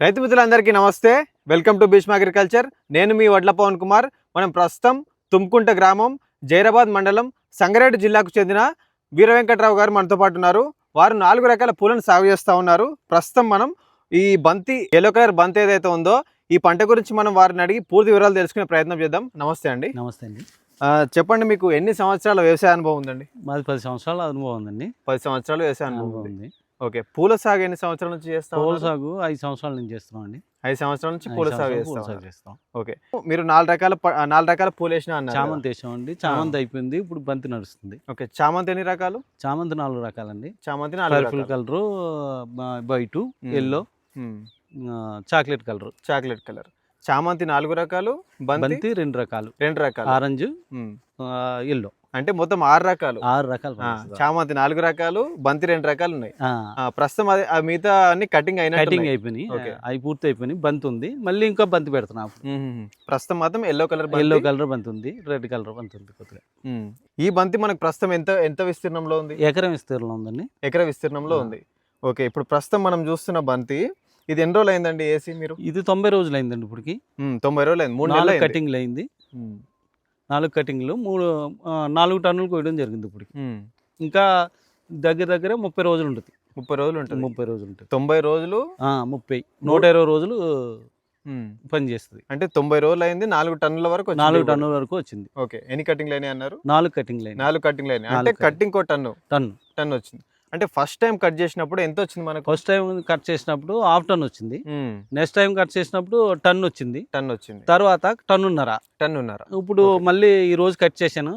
రైతు మిత్రులందరికీ నమస్తే. Welcome to Bhishma agriculture. నేను మీ వడ్ల పవన్ కుమార్. మనం ప్రస్తుతం తుమ్కుంట గ్రామం జైరాబాద్ మండలం సంగారెడ్డి జిల్లాకు చెందిన వీర వెంకట్రావు గారు మనతో పాటు ఉన్నారు. వారు నాలుగు రకాల పూలను సాగు చేస్తూ ఉన్నారు. ప్రస్తుతం మనం ఈ బంతి ఎల్లో కలర్ బంతి ఏదైతే ఉందో ఈ పంట గురించి మనం వారిని అడిగి పూర్తి వివరాలు తెలుసుకునే ప్రయత్నం చేద్దాం. నమస్తే అండి. నమస్తే అండి. చెప్పండి మీకు ఎన్ని సంవత్సరాల వ్యవసాయ అనుభవం ఉందండి? మాది పది సంవత్సరాల అనుభవం ఉందండి. పది సంవత్సరాలు వ్యవసాయ అనుభవం ఉంది. ఓకే. పూల సాగు ఎన్ని సంవత్సరాల నుంచి చేస్తా పూల? సాగు ఐదు సంవత్సరాల నుంచి చేస్తున్నాం అండి ఐదు సంవత్సరాల నుంచి పూల సాగు చేస్తా. చేస్తాం. ఓకే. మీరు నాలుగు రకాల నాలుగు రకాల పూలు వేసినా? చామంతి వేసాం అండి చామంతి అయిపోయింది. ఇప్పుడు బంతి నడుస్తుంది. ఓకే. చామంతి ఎన్ని రకాలు? చామంతి నాలుగు రకాలండి. చామంతి నాలుగు colour white. Yellow. Chocolate colour. Chocolate colour. చామంతి నాలుగు రకాలు బంతి బంతి రెండు రకాలు. రెండు రకాలు. ఆరెంజ్. ఎల్లో. అంటే మొత్తం ఆరు రకాలు. ఆరు రకాలు. చామంతి నాలుగు రకాలు బంతి రెండు రకాలు ఉన్నాయి. ప్రస్తుతం అది ఆ మిగతా అన్ని కటింగ్ అయినట్టు కటింగ్ అయిపోయినాయి. అవి పూర్తి అయిపోయినాయి. బంతి ఉంది. మళ్ళీ ఇంకా బంతి పెడుతున్నాం ప్రస్తుతం మాత్రం ఎల్లో కలర్ ఎల్లో కలర్ బంతి ఉంది. రెడ్ కలర్ బంతి ఉంది కొద్దిగా. ఈ బంతి మనకు ప్రస్తుతం ఎంత ఎంత విస్తీర్ణంలో ఉంది? ఎకరం విస్తీర్ణంలో ఉందండి. ఎకర విస్తీర్ణంలో. ఉంది. ఓకే ఇప్పుడు ప్రస్తుతం మనం చూస్తున్న బంతి ఇది ఎన్ని రోజులు అయిందండి ఏసీ మీరు? ఇది తొంభై రోజులు అయిందండి ఇప్పటికి. తొంభై రోజులు అయింది. మూడు నెలలు నాలుగు అయింది. నాలుగు కటింగ్లు మూడు నాలుగు టన్నులు కోయడం జరిగింది మ్మ్. ఇంకా దగ్గర దగ్గర ముప్పై రోజులు ఉంటుంది. ముప్పై రోజులు ఉంటుంది. ముప్పై రోజులు ఉంటుంది. తొంభై రోజులు? ముప్పై. నూట ఇరవై రోజులు. పని చేస్తుంది. అంటే తొంభై రోజులు అయింది నాలుగు టన్నుల వరకు నాలుగు ఇప్పుడు. టన్నుల వరకు వచ్చింది. ఓకే. ఎన్ని కటింగ్లు అయినాయి అన్నారు? నాలుగు కటింగ్లు అయినాయి. నాలుగు కటింగ్లు అయినాయి. అంటే నాలుగు cutting. కట్టింగ్ కో టన్ను. టన్ను. టన్ను వచ్చింది. అంటే ఫస్ట్ టైం కట్ చేసినప్పుడు ఎంత వచ్చింది మనకు? ఫస్ట్ టైం కట్ చేసినప్పుడు హాఫ్ టన్ వచ్చింది. నెక్స్ట్ టైం కట్ చేసినప్పుడు టన్ వచ్చింది. టన్ను వచ్చింది. తర్వాత టన్నున్నర. టన్ను ఉన్నారు ఇప్పుడు. మళ్ళీ ఈ రోజు కట్ చేశాను.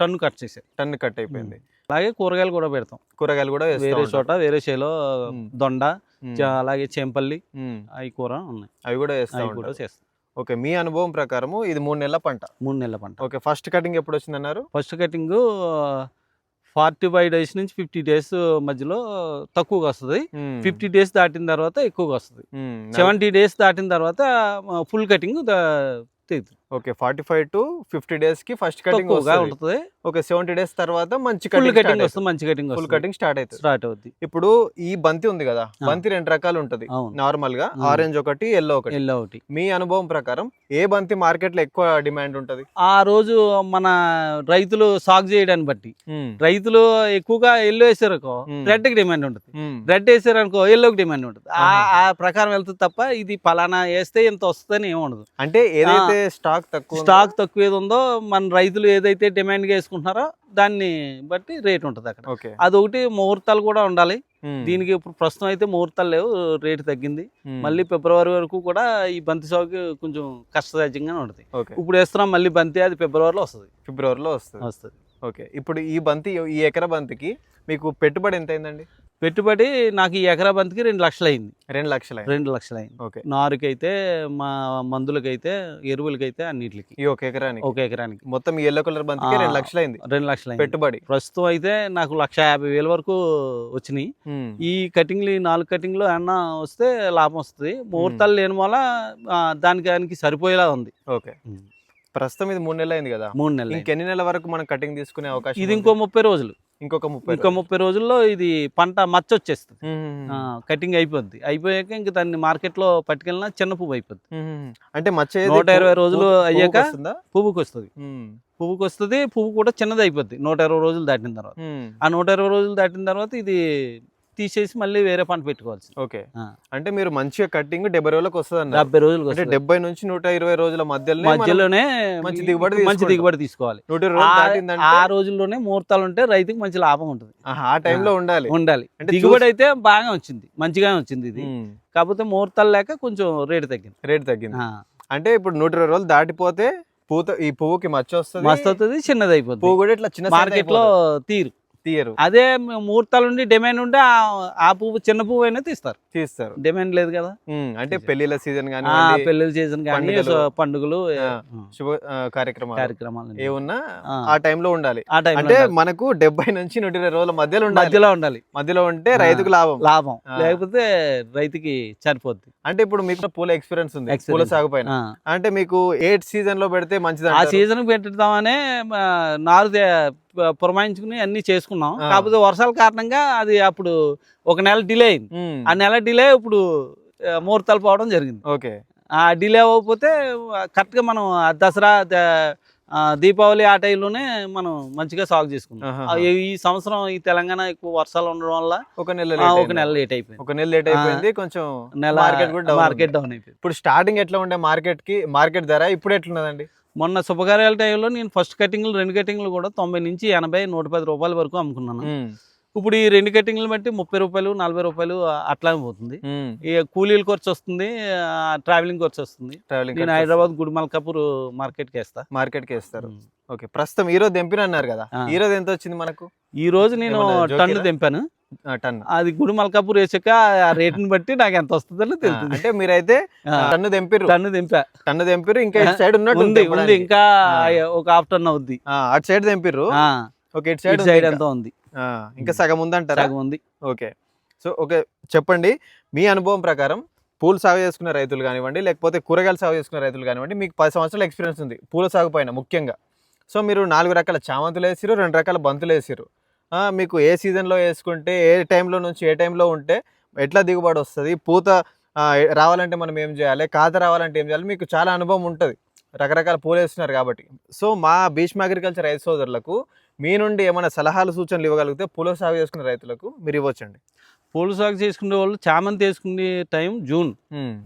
టన్ను కట్ చేశాను. టన్ను కట్ అయిపోయింది. అలాగే కూరగాయలు కూడా పెడతాం. కూరగాయలు కూడా వేరే. చోట వేరే చేలో. దొండ అలాగే చేంపల్లి. అవి కూర ఉన్నాయి. అవి కూడా కూడా చేస్తాం. ఓకే మీ అనుభవం ప్రకారము ఇది మూడు నెలల పంట. మూడు నెలల పంట. ఓకే ఫస్ట్ కటింగ్ ఎప్పుడు వచ్చింది అన్నారు first cutting forty five days నుంచి ఫిఫ్టీ డేస్ మధ్యలో తక్కువగా వస్తుంది మ్మ్. ఫిఫ్టీ డేస్ దాటిన తర్వాత ఎక్కువగా వస్తుంది మ్మ్. సెవెంటీ డేస్ దాటిన తర్వాత full cutting తెగుతుంది okay forty five to fifty డేస్కి ఫస్ట్ కటింగ్ ఉంటుంది. ఓకే సెవెంటీ డేస్ తర్వాత మంచి ఫుల్ కటింగ్ కటింగ్ వస్తుంది మంచి కటింగ్ ఫుల్ కటింగ్ స్టార్ట్ అవుతుంది. స్టార్ట్ అవుద్ది. ఇప్పుడు ఈ బంతి ఉంది కదా. బంతి రెండు రకాలు ఉంటది. నార్మల్గా. ఆరెంజ్ ఒకటి ఎల్లో ఒకటి. ఎల్లో ఒకటి. మీ అనుభవం ప్రకారం ఏ బంతి మార్కెట్లో ఎక్కువ డిమాండ్ ఉంటది? ఆ రోజు మన రైతులు సాగు చేయడాన్ని బట్టి. రైతులు ఎక్కువగా ఎల్లో వేసారనుకో మ్మ్. రెడ్కి డిమాండ్ ఉంటుంది. రెడ్ వేసారనుకో ఎల్లోకి డిమాండ్ ఉంటుంది. ఆ ప్రకారం వెళ్తుంది తప్ప ఇది పలానా వేస్తే ఇంత వస్తుందని ఏమి ఉండదు. అంటే ఏదైతే స్టాక్ తక్కువ ఉందో- స్టాక్ తక్కువ ఏది ఉందో మన రైతులు ఏదైతే డిమాండ్గా వేసుకుంటున్నారో దాన్ని బట్టి రేట్ ఉంటుంది అక్కడ. ఓకే. అదొకటి ముహూర్తాలు కూడా ఉండాలి. దీనికి ఇప్పుడు ప్రస్తుతం అయితే ముహూర్తాలు లేవు రేటు తగ్గింది. మళ్ళీ ఫిబ్రవరి వరకు కూడా ఈ బంతి సాగుకి కొంచెం కష్టసాధ్యంగానే ఉంటుంది. ఇప్పుడు వేస్తున్నాం మళ్ళీ బంతి అది ఫిబ్రవరిలో వస్తుంది. ఫిబ్రవరిలో వస్తుంది. వస్తుంది. ఓకే. ఇప్పుడు ఈ బంతి ఈ ఎకర బంతికి మీకు పెట్టుబడి ఎంత అయిందండి? పెట్టుబడి నాకు ఈ ఎకరా బంతికి రెండు లక్షలు అయింది రెండు లక్షలు రెండు లక్షలు అయింది ఓకే. నారుకైతే మా మందులకైతే ఎరువులకైతే అన్నిటికి. ఈ ఒక ఎకరానికి? ఒక ఎకరానికి. మొత్తం ఎల్లో కలర్ బంతికి. రెండు లక్షలు అయింది రెండు లక్షలు పెట్టుబడి. ప్రస్తుతం అయితే నాకు లక్ష యాభై వేల వరకు వచ్చినాయి. ఈ కటింగ్లు ఈ నాలుగు కటింగ్లు అన్న వస్తే లాభం వస్తుంది. ముహూర్తాలు లేని వల్ల దానికి దానికి సరిపోయేలా ఉంది. ఓకే. ప్రస్తుతం ఇది మూడు నెలలు అయింది కదా? మూడు నెలలు. ఇంకెన్ని నెలల వరకు మనం కటింగ్ తీసుకునే అవకాశం ఇది? ఇంకో ముప్పై రోజులు. ఇంకొక ముప్పై ఇంకో ముప్పై రోజుల్లో ఇది పంట మచ్చ వచ్చేస్తుంది కటింగ్ అయిపోద్ది అయిపోయాక ఇంక దాన్ని మార్కెట్లో పట్టుకెళ్ళినా చిన్న పువ్వు అయిపోద్ది. అంటే మచ్చ? నూట ఇరవై రోజులు అయ్యాక పువ్వుకి వస్తుందా? పువ్వుకి వస్తుంది పువ్వు కూడా చిన్నది అయిపోద్ది నూట ఇరవై రోజులు దాటిన తర్వాత. ఆ నూట ఇరవై రోజులు దాటిన తర్వాత ఇది తీసేసి మళ్ళీ వేరే పంట పెట్టుకోవాల్సి ఓకే. అంటే మీరు మంచిగా కటింగ్ డెబ్బై రోజులకు వస్తుంది డెబ్బై రోజులకు అంటే వస్తుంది. డెబ్బై నుంచి నూట ఇరవై రోజుల మధ్యలో మధ్యలోనే మంచి దిగుబడి మంచి. దిగుబడి తీసుకోవాలి. నూట ఆ- రోజుల్లోనే ముహూర్తాలు ఉంటే రైతుకి మంచి లాభం ఉంటుంది. ఆ టైంలో ఉండాలి. ఉండాలి. అంటే దిగుబడి అయితే బాగా వచ్చింది. మంచిగా వచ్చింది ఇది. కాకపోతే ముహూర్తాలు లేక కొంచెం రేటు తగ్గింది. రేట్ తగ్గింది. అంటే ఇప్పుడు నూట ఇరవై రోజులు దాటిపోతే పూత ఈ పువ్వుకి మచ్చ వస్తుంది మస్తు అవుతుంది చిన్నది అయిపోతుంది పువ్వు కూడా ఇట్లా చిన్న మార్కెట్లో తీరు. తీయరు అదే ముహూర్తాలు ఉండి డిమాండ్ ఉంటే ఆ- పువ్వు చిన్న పువ్వు అయినా తీస్తారు తీస్తారు డిమాండ్ లేదు కదా అంటే పెళ్ళిళ్ళ సీజన్ కానీ ఆ పెళ్ళిళ్ళ సీజన్ కానీ పండుగలు. శుభ కార్యక్రమాలు కార్యక్రమాలు ఏ ఉన్నా ఆ. టైంలో ఉండాలి ఆ టైం అంటే మనకు డెబ్బై నుంచి నూట ఇరవై రోజుల మధ్యలో ఉండాలి మధ్యలో ఉండాలి మధ్యలో ఉంటే. రైతుకు లాభం లాభం. లేకపోతే రైతుకి చనిపోద్ది అంటే ఇప్పుడు మీకు పూల ఎక్స్పీరియన్స్ ఉంది. పూల సాగు పైన. అంటే మీకు ఏ సీజన్లో పెడితే మంచిది ఆ? సీజన్ పెట్టుదామనే ప- పురమాయించుకుని అన్ని చేసుకున్నాం. కాకపోతే వర్షాల కారణంగా అది అప్పుడు ఒక నెల డిలే అయింది. ఆ నెల డిలే ఇప్పుడు ముహూర్తాలు పోవడం జరిగింది. ఓకే. ఆ డిలే అవ్వకపోతే కరెక్ట్గా మనం దసరా దీపావళి ఆ టైంలోనే మనం మంచిగా సాగు చేసుకున్నాం. ఈ- సంవత్సరం ఈ తెలంగాణ ఎక్కువ వర్షాలు ఉండడం వల్ల ఒక నెల ఒక. నెల లేట్ అయిపోయింది. ఒక నెల లేట్ అయిపోయింది. కొంచెం నెల మార్కెట్ కూడా మార్కెట్. డౌన్ అయిపోయింది. ఇప్పుడు స్టార్టింగ్ ఎట్లా ఉండే మార్కెట్కి? మార్కెట్ ధర ఇప్పుడు ఎట్లున్నదండి? మొన్న శుభకార్యాల టైంలో నేను ఫస్ట్ కటింగ్లు రెండు కటింగ్లు కూడా తొంభై నుంచి ఎనభై నూట పది రూపాయల వరకు అమ్ముకున్నాను. ఇప్పుడు ఈ రెండు కటింగ్లు బట్టి ముప్పై రూపాయలు నలభై రూపాయలు అట్లానే పోతుంది. ఈ కూలీల ఖర్చు వస్తుంది ట్రావెలింగ్ ఖర్చు వస్తుంది. ట్రావెలింగ్ నేను హైదరాబాద్ గుడిమల్కాపూర్ మార్కెట్కి వేస్తా. మార్కెట్కి వేస్తారు ఓకే ప్రస్తుతం ఈ రోజు తెంపిన అన్నారు కదా. ఈ రోజు ఎంత వచ్చింది మనకు? ఈ రోజు నేను టన్ను ఆ, టన్ అది గుడి మల్కాపూర్ వేసాక ఆ రేటుని బట్టి నాకు ఎంత వస్తుందని తెలుస్తుంది. అంటే మీరైతే టన్ను తెంపిర్రు టన్ను తెంపా టన్ను తెంపిర్రు ఇంకా ఇటు సైడ్ ఉన్నట్టు ఉంది. ఇంకా. ఒక హాఫ్ టన్ అవుద్ది. అటు సైడ్ ఆ, ఓకే ఇటు సైడ్ సైడ్ ఎంత ఉంది. ఇంకా సగం ఉందంటారా? సగం ఉంది. ఓకే. సో ఓకే చెప్పండి. మీ అనుభవం ప్రకారం పూలు సాగు చేసుకునే రైతులు కానివ్వండి లేకపోతే కూరగాయలు సాగు చేసుకునే రైతులు కానివ్వండి మీకు పది సంవత్సరాల ఎక్స్పీరియన్స్ ఉంది పూల సాగు పైన ముఖ్యంగా. సో మీరు నాలుగు రకాల చామంతులు వేసిరు రెండు రకాల బంతులు వేసిరు మీకు ఏ సీజన్లో వేసుకుంటే ఏ టైంలో నుంచి ఏ టైంలో ఉంటే ఎట్లా దిగుబడి వస్తుంది? పూత రావాలంటే మనం ఏం చేయాలి? కాత రావాలంటే ఏం చేయాలి? మీకు చాలా అనుభవం ఉంటుంది. రకరకాల పూలు వేస్తున్నారు కాబట్టి. సో మా భీష్మ అగ్రికల్చర్ రైతు సోదరులకు మీ నుండి ఏమైనా సలహాలు సూచనలు ఇవ్వగలిగితే పూల సాగు చేసుకునే రైతులకు మీరు ఇవ్వచ్చండి. పూలు సాగు చేసుకునే వాళ్ళు చామంతి వేసుకునే టైం జూన్.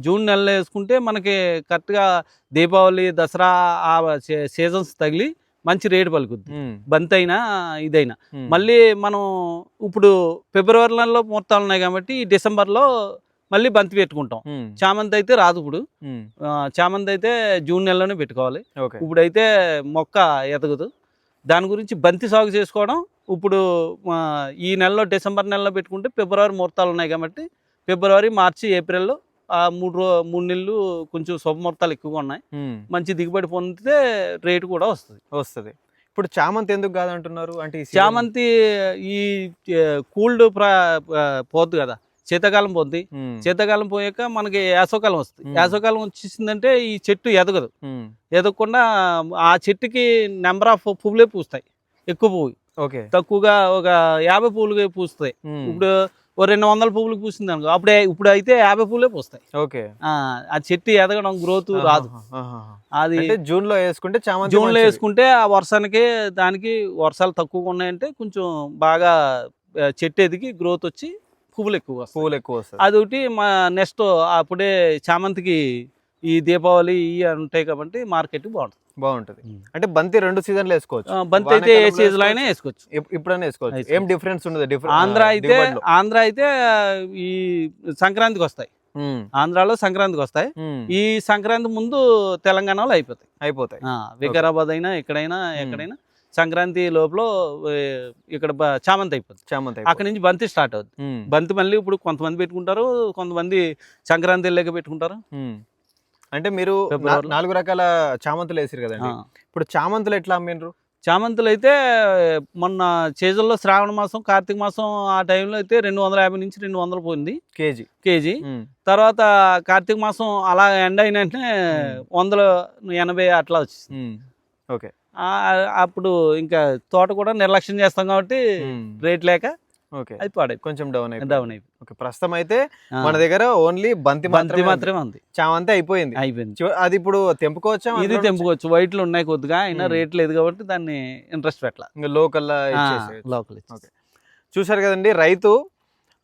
జూన్ నెలలో వేసుకుంటే మనకి కరెక్ట్గా దీపావళి దసరా ఆ సీజన్స్ తగిలి మంచి రేటు పలుకుద్ది. బంత్ అయినా ఇదైనా. మళ్ళీ మనం ఇప్పుడు ఫిబ్రవరి నెలలో ముహూర్తాలు ఉన్నాయి కాబట్టి డిసెంబర్లో మళ్ళీ బంతి పెట్టుకుంటాం. చామంతి అయితే రాదు ఇప్పుడు. చామంతి అయితే జూన్ నెలలోనే పెట్టుకోవాలి. ఇప్పుడైతే మొక్క ఎదగదు. దాని గురించి బంతి సాగు చేసుకోవడం ఇప్పుడు ఈ నెలలో డిసెంబర్ నెలలో పెట్టుకుంటే ఫిబ్రవరి ముహూర్తాలు ఉన్నాయి కాబట్టి ఫిబ్రవరి మార్చి ఏప్రిల్లో ఆ మూడు రో మూడు నెలలు కొంచెం శుభముహూర్తాలు ఎక్కువగా ఉన్నాయి. మంచి దిగుబడి పొందితే రేటు కూడా వస్తుంది. వస్తుంది. ఇప్పుడు చామంతి ఎందుకు కాదంటున్నారు? అంటే చామంతి ఈ కూల్డ్ పోద్ది కదా. శీతాకాలం పోద్ది. ఉమ్, శీతాకాలం పోయాక మనకి యాసవకాలం వస్తుంది. మ్మ్. యాసవకాలం వచ్చేసిందంటే ఈ చెట్టు ఎదగదు. ఎదగకుండా ఆ చెట్టుకి నెంబర్ ఆఫ్ పువ్వులే పూస్తాయి. ఎక్కువ పువ్వు. ఓకే. తక్కువగా ఒక యాభై పువ్వులు పూస్తాయి. ఇప్పుడు ఓ రెండు వందల పువ్వులు పూసింది అనుకో అప్పుడే ఇప్పుడు అయితే యాభై పువ్వులే పూస్తాయి. ఓకే. ఆ, చెట్టు ఎదగడం గ్రోత్ రాదు. అది జూన్లో వేసుకుంటే జూన్లో మంచిది. వేసుకుంటే ఆ వర్షానికి దానికి వర్షాలు తక్కువగా ఉన్నాయంటే కొంచెం బాగా చెట్టు ఎదిగి గ్రోత్ వచ్చి పువ్వులు ఎక్కువ వస్తాయి పువ్వులు ఎక్కువ వస్తుంది అదొకటి మా నెక్స్ట్ అప్పుడే చామంతికి ఈ దీపావళి ఇవి ఉంటాయి కాబట్టి మార్కెట్ బాగుంటుంది. బాగుంటది. అంటే బంతి రెండు సీజన్లు వేసుకోవచ్చు. బంతి అయితే ఏ సీజన్ అయినా వేసుకోవచ్చు. ఇప్- ఇప్పుడైనా వేసుకోవచ్చు. ఏం డిఫరెన్స్ ఉండదు డిఫరెన్స్ ఆంధ్ర అయితే ఆంధ్ర అయితే ఈ సంక్రాంతికి వస్తాయి. ఆంధ్రాలో సంక్రాంతికి వస్తాయి. ఈ సంక్రాంతి ముందు తెలంగాణలో అయిపోతాయి. అయిపోతాయి. వికారాబాద్ అయినా ఎక్కడైనా ఎక్కడైనా సంక్రాంతి లోపల ఇక్కడ చామంతి అయిపోతుంది చామంతి అక్కడ నుంచి బంతి స్టార్ట్ అవుతుంది బంతి మళ్ళీ ఇప్పుడు కొంతమంది పెట్టుకుంటారు కొంతమంది సంక్రాంతి వెళ్ళాక పెట్టుకుంటారు. అంటే మీరు. నాలుగు రకాల చామంతులు వేసారు. కదండి. ఇప్పుడు చామంతులు ఎట్లా అమ్మిండ్రు? చామంతులు అయితే మొన్న సీజన్లో శ్రావణ మాసం కార్తీక మాసం ఆ టైంలో అయితే రెండు వందల యాభై నుంచి రెండు వందలు పోయింది. కేజీ. కేజీ. తర్వాత కార్తీక మాసం అలా ఎండ అయిన వెంటనే. వందల ఎనభై అట్లా వచ్చింది ఓకే. అప్పుడు ఇంకా తోట కూడా నిర్లక్ష్యం చేస్తాం కాబట్టి రేట్ లేక ఓకే. అది పాడైపోయింది. కొంచెం డౌన్ అయిపోయింది. డౌన్ అయిపోయింది. ఓకే ప్రస్తుతం అయితే మన దగ్గర ఓన్లీ బంతి బంతి మాత్రమే ఉంది. చామంతి అయిపోయింది. అయిపోయింది. అది ఇప్పుడు తెంపుకోవచ్చా ఇది? తెంపుకోవచ్చు. వైట్లు ఉన్నాయి కొద్దిగా అయినా. రేట్ లేదు కాబట్టి దాన్ని ఇంట్రెస్ట్ పెట్టాల. ఇంకా లోకల్. Local okay. చూశారు కదండి రైతు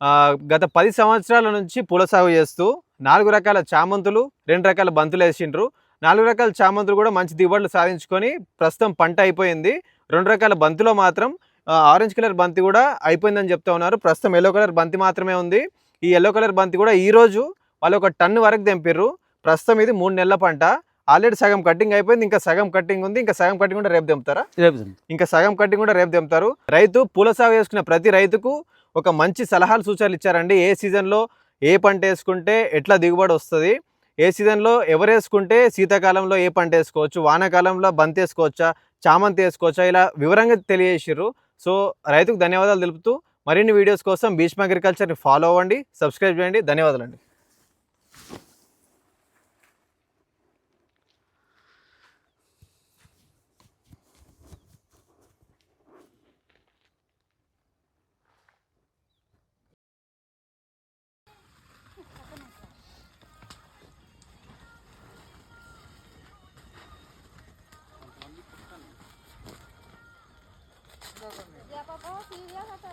ఆ, గత పది సంవత్సరాల నుంచి పూల సాగు చేస్తూ నాలుగు రకాల చామంతులు రెండు రకాల బంతులు వేసిండ్రు. నాలుగు రకాల చామంతులు కూడా మంచి దిగుబడులు సాధించుకొని ప్రస్తుతం పంట అయిపోయింది. రెండు రకాల బంతిలో మాత్రం ఆరెంజ్ కలర్ బంతి కూడా అయిపోయిందని చెప్తా ఉన్నారు. ప్రస్తుతం ఎల్లో కలర్ బంతి మాత్రమే ఉంది. ఈ ఎల్లో కలర్ బంతి కూడా ఈ రోజు వాళ్ళు ఒక టన్ను వరకు తెంపిర్రు. ప్రస్తుతం ఇది మూడు నెలల పంట. ఆల్రెడీ సగం కటింగ్ అయిపోయింది. ఇంకా సగం కటింగ్ ఉంది. ఇంకా సగం కటింగ్ కూడా రేపు తెంపుతారా? రేపు. ఇంకా సగం కటింగ్ కూడా రేపు తెంపుతారు. రైతు పూల సాగు చేసుకున్న ప్రతి రైతుకు ఒక మంచి సలహాలు సూచనలు ఇచ్చారండి. ఏ సీజన్లో ఏ పంట వేసుకుంటే ఎట్లా దిగుబడి వస్తుంది? ఏ సీజన్లో ఎవరు వేసుకుంటే శీతాకాలంలో ఏ పంట వేసుకోవచ్చు వానాకాలంలో బంతి వేసుకోవచ్చా చామంతి వేసుకోవచ్చా ఇలా వివరంగా తెలియజేసారు సో రైతుకు ధన్యవాదాలు తెలుపుతూ మరిన్ని వీడియోస్ కోసం భీష్మ అగ్రికల్చర్ని ఫాలో అవ్వండి సబ్స్క్రైబ్ చేయండి. ధన్యవాదాలు అండి বাবা সিরিয়াস আছে